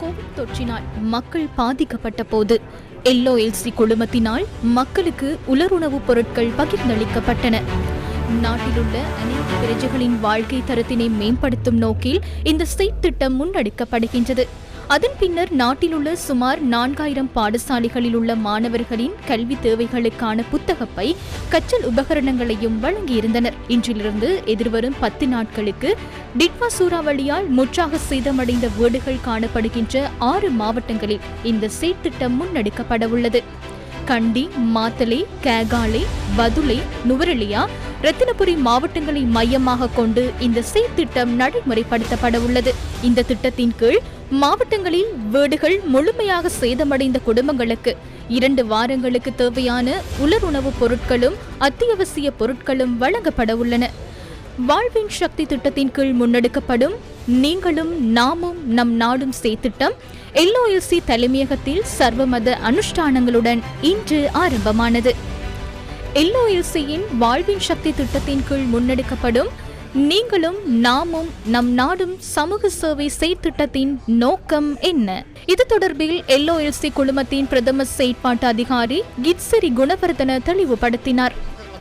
Covid தொற்றினால் மக்கள் பாதிக்கப்பட்ட போது எல்ஓஎல்சி குழுமத்தினால் மக்களுக்கு உலருணவுப் பொருட்கள் பகிர்ந்தளிக்கப்பட்டன. நாட்டிலுள்ள அனைத்து பிரஜைகளின் வாழ்க்கை தரத்தினை மேம்படுத்தும் நோக்கில் இந்த ஸ்டேட் திட்டம் முன்னெடுக்கப்படுகின்றது. அதன் பின்னர் நாட்டிலுள்ள சுமார் நான்காயிரம் பாடசாலைகளில் உள்ள மாணவர்களின் கல்வி தேவைகளுக்கான புத்தகப்பை கற்றல் உபகரணங்களையும் வழங்கியிருந்தனர். இன்றிலிருந்து எதிர்வரும் பத்து நாட்களுக்கு டிட்வா சூறாவளியால் முற்றாக சேதமடைந்த வீடுகள் காணப்படுகின்ற ஆறு மாவட்டங்களில் இந்த செயற்திட்டம் முன்னெடுக்கப்பட உள்ளது கண்டி மாத்தலை கேகாலை பதுளை நுவரெலியா ரத்தினபுரி மாவட்டங்களை மையமாக கொண்டு இந்த செயற்திட்டம் நடைமுறைப்படுத்தப்பட உள்ளது இந்த திட்டத்தின் கீழ் மாவட்டங்களில் வீடுகள் முழுமையாக சேதமடைந்த குடும்பங்களுக்கு இரண்டு வாரங்களுக்கு தேவையான உலருணவுப் பொருட்களும் அத்தியாவசிய பொருட்களும் வழங்கப்பட உள்ளன. வாழ்வின் சக்தி திட்டத்தின் கீழ் முன்னெடுக்கப்படும் நீங்களும் நாமும் நம் நாடும் சேத்திட்டம் எல்ஓஎல்சி தலைமையகத்தில் சர்வமத அனுஷ்டானங்களுடன் இன்று ஆரம்பமானது. எல்ஓஎல்சியின் வாழ்வின் சக்தி திட்டத்தின் கீழ் முன்னெடுக்கப்படும் நீங்களும் நாமும் நம் நாடும் சமூக சேவை செயற்திட்டத்தின் நோக்கம் என்ன? இது தொடர்பில் எல்ஓஎல்சி குழுமத்தின் பிரதம செயற்பாட்டு அதிகாரி கிட்சரி குணவர்தன தெளிவுபடுத்தினார்.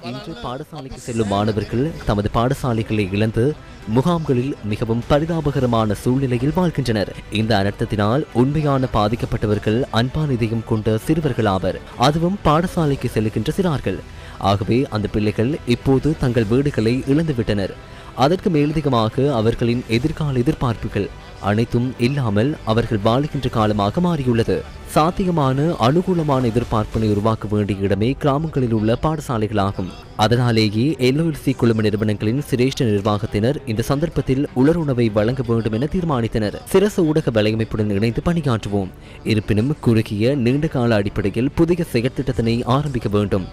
இன்று பாடசாலைக்கு செல்லும் மாணவர்கள் தமது பாடசாலைகளை இழந்து முகாம்களில் மிகவும் பரிதாபகரமான சூழ்நிலையில் வாழ்கின்றனர். இந்த அனர்த்தத்தினால் உண்மையான பாதிக்கப்பட்டவர்கள் அன்பான இதயம் கொண்ட சிறுவர்கள் ஆவர் அதுவும் பாடசாலைக்கு செல்லுகின்ற சிறார்கள். ஆகவே அந்த பிள்ளைகள் இப்போது தங்கள் வீடுகளை இழந்துவிட்டனர். அதற்கு மேலதிகமாக அவர்களின் எதிர்கால எதிர்பார்ப்புகள் அனைத்தும் இல்லாமல் அவர்கள் வாழுகின்ற காலமாக மாறியுள்ளது. சாத்தியமான அனுகூலமான எதிர்பார்ப்பினை உருவாக்க வேண்டிய இடமே கிராமங்களில் உள்ள பாடசாலைகளாகும். அதனாலேயே எல்ஓஎல்சி குழும நிறுவனங்களின் சிரேஷ்ட நிர்வாகத்தினர் இந்த சந்தர்ப்பத்தில் உலருணவை வழங்க வேண்டும் என தீர்மானித்தனர். சிரச ஊடக வலையமைப்புடன் இணைந்து பணியாற்றுவோம். இருப்பினும் குறுகிய நீண்ட கால அடிப்படையில் புதிய செயற்திட்டத்தினை ஆரம்பிக்க வேண்டும்.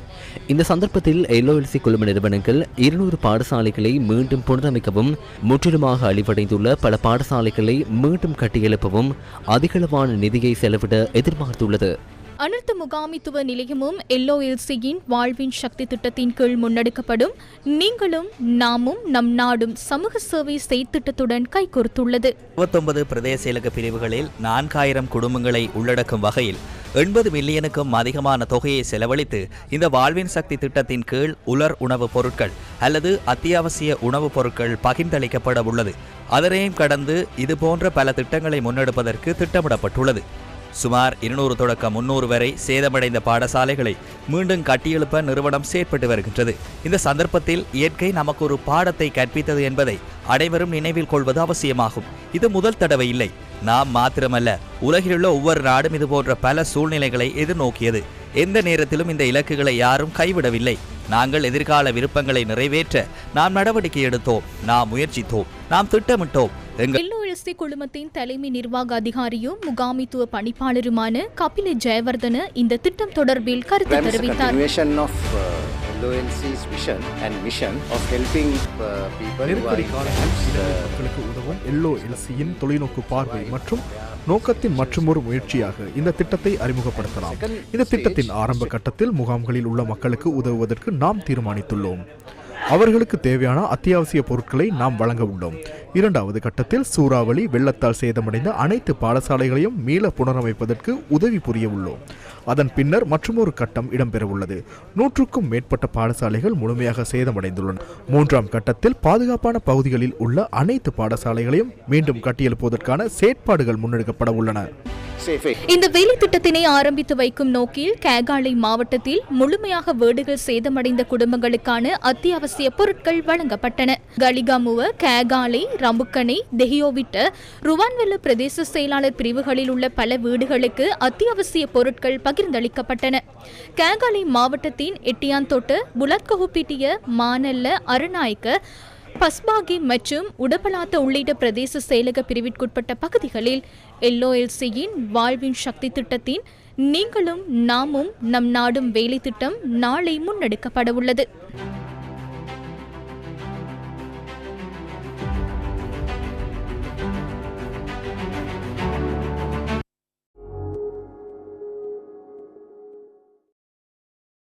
இந்த சந்தர்ப்பத்தில் எல்ஓஎல்சி குழும நிறுவனங்கள் இருநூறு பாடசாலைகளை மீண்டும் புனரமைக்கவும் முற்றிலுமாக அழிவடைந்துள்ள பல பாடசாலைகளை மீண்டும் கட்டியெழுப்பவும் அதிகளவான நிதியை செலவிட எதிர்பார்த்துள்ளது. அனர்த்த முகாமித்துவ நிலையமும் எல்ஓஎல்சியின் வாழ்வின் சக்தி திட்டத்தின் கீழ் முன்னெடுக்கப்படும். நீங்களும் நாமும் நம் நாடும் சமூக சேவை செயற்திட்டத்துடன் கைகோர்த்துள்ளது இருபத்தொன்பது பிரதேச செயலக பிரிவுகளில் நான்காயிரம் குடும்பங்களை உள்ளடக்கும் வகையில் எண்பது மில்லியனுக்கும் அதிகமான தொகையை செலவழித்து இந்த வாழ்வின் சக்தி திட்டத்தின் கீழ் உலர் உணவுப் பொருட்கள் அல்லது அத்தியாவசிய உணவுப் பொருட்கள் பகிர்ந்தளிக்கப்பட உள்ளது. அதனையும் கடந்து இதுபோன்ற பல திட்டங்களை முன்னெடுப்பதற்கு திட்டமிடப்பட்டுள்ளது. சுமார் இருநூறு தொடக்கம் முன்னூறு வரை சேதமடைந்த பாடசாலைகளை மீண்டும் கட்டியெழுப்ப நிறுவனம் செயற்பட்டு வருகின்றது. இந்த சந்தர்ப்பத்தில் இயற்கை நமக்கு ஒரு பாடத்தை கற்பித்தது என்பதை அனைவரும் நினைவில் கொள்வது அவசியமாகும். இது முதல் தடவை இல்லை. நாம் மாத்திரமல்ல உலகிலுள்ள ஒவ்வொரு நாடும் இது போன்ற பல சூழ்நிலைகளை எதிர்நோக்கியது. எந்த நேரத்திலும் இந்த இலக்குகளை யாரும் கைவிடவில்லை. நாங்கள் எதிர்கால விருப்பங்களை நிறைவேற்ற நாம் நடவடிக்கை எடுத்தோம் நாம் முயற்சித்தோம் நாம் திட்டமிட்டோம். எங்கள் எல்ஓஎல்சி குழுமத்தின் தலைமை நிர்வாக அதிகாரியும் முகாமித்துவ பணிப்பாளருமான கபில ஜெயவர்தன இந்த திட்டம் தொடர்பில் கருத்து தெரிவித்தார். Mission of helping uh, people who are நெருக்கடி மக்களுக்கு உதவும் எல்லோ எல்சியின் தொலைநோக்கு பார்வை மற்றும் நோக்கத்தின் மற்றுமொரு முயற்சியாக இந்த திட்டத்தை அறிமுகப்படுத்தலாம். இந்த திட்டத்தின் ஆரம்ப கட்டத்தில் முகாம்களில் உள்ள மக்களுக்கு உதவுவதற்கு நாம் தீர்மானித்துள்ளோம். அவர்களுக்கு தேவையான அத்தியாவசிய பொருட்களை நாம் வழங்க உள்ளோம். இரண்டாவது கட்டத்தில் சூறாவளி வெள்ளத்தால் சேதமடைந்த அனைத்து பாடசாலைகளையும் மீள புனரமைப்பதற்கு உதவி புரிய உள்ளோம். அதன் பின்னர் மற்றொரு கட்டம் இடம்பெறவுள்ளது. நூற்றுக்கும் மேற்பட்ட பாடசாலைகள் முழுமையாக சேதமடைந்துள்ளன. மூன்றாம் கட்டத்தில் பாதுகாப்பான பகுதிகளில் உள்ள அனைத்து பாடசாலைகளையும் மீண்டும் கட்டியெழுப்புவதற்கான செயற்பாடுகள் முன்னெடுக்கப்பட உள்ளன இந்த வேலை திட்டத்தினை ஆரம்பித்து வைக்கும் நோக்கில் கேகாலை மாவட்டத்தில் முழுமையாக வீடுகள் சேதமடைந்த குடும்பங்களுக்கான அத்தியாவசிய பொருட்கள் வழங்கப்பட்டன. கலிகாமுவ கேகாலை ரம்புக்கனை தெஹியோவிட்ட ருவான்வெல்ல பிரதேச செயலாளர் பிரிவுகளில் உள்ள பல வீடுகளுக்கு அத்தியாவசிய பொருட்கள் பகிர்ந்தளிக்கப்பட்டன. கேகாலை மாவட்டத்தின் எட்டியாந்தோட்டு புலத்கஹுப்பிட்டிய மானல்ல அருநாயக்க பஸ்பாகி மற்றும் உடபலாத்த உள்ளிட்ட பிரதேச செயலக பிரிவிற்குட்பட்ட பகுதிகளில் எல்ஓஎல்சியின் வாழ்வின் சக்தி திட்டத்தின் நீங்களும் நாமும் நம் நாடும் வேலை திட்டம் நாளை முன்னெடுக்கப்பட உள்ளது